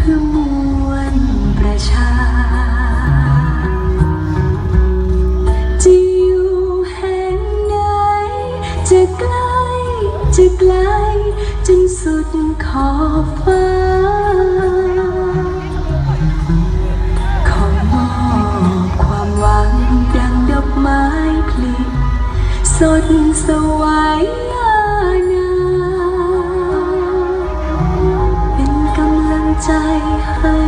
คือมวลประชาจะอยู่แห่งไหนจะใกล้จะไกลจนสุดขอฟ้าขอมอบความหวังดังดอกไม้พลิสดสวย ใจให้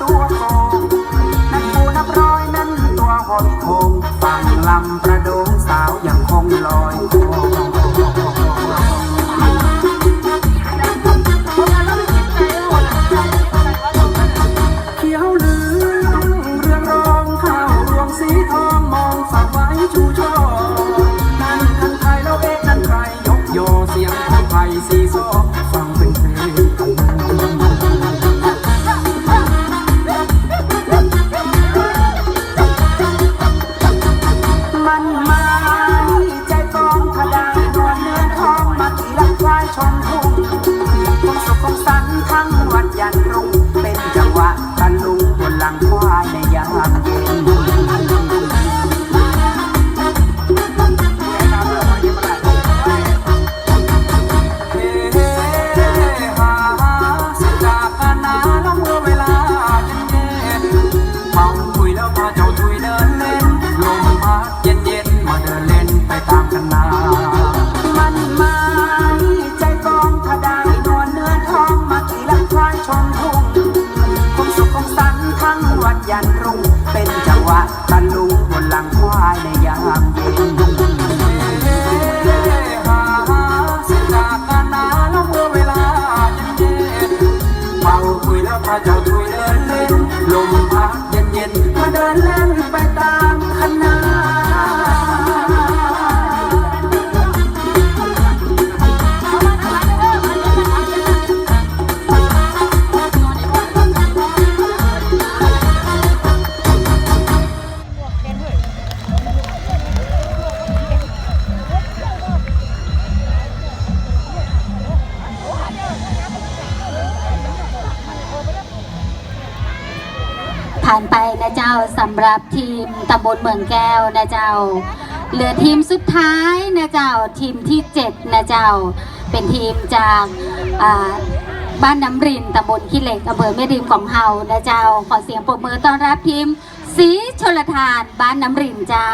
ตัวโงนักปูนับร้อยนั้นตัวหดโคงฟังลำประดง ตนลุงบนหลังควายในยาม วะตะลุงคนหลังควายในยามเย็นเจ้าถุยเดินเล่นลมพัดเย็นเย็นมาเดินเล่นไปตามคณะ สำหรับทีมตำบลเมืองแก้วนะเจ้า เหลือทีมสุดท้ายนะเจ้าทีมที่7นะเจ้า เป็นทีมจากบ้านน้ำรินตำบลขี้เหล็กอำเภอแม่ริมของเฮานะเจ้า ขอเสียงปรบมือต้อนรับทีมสีชลทานบ้านน้ำรินเจ้า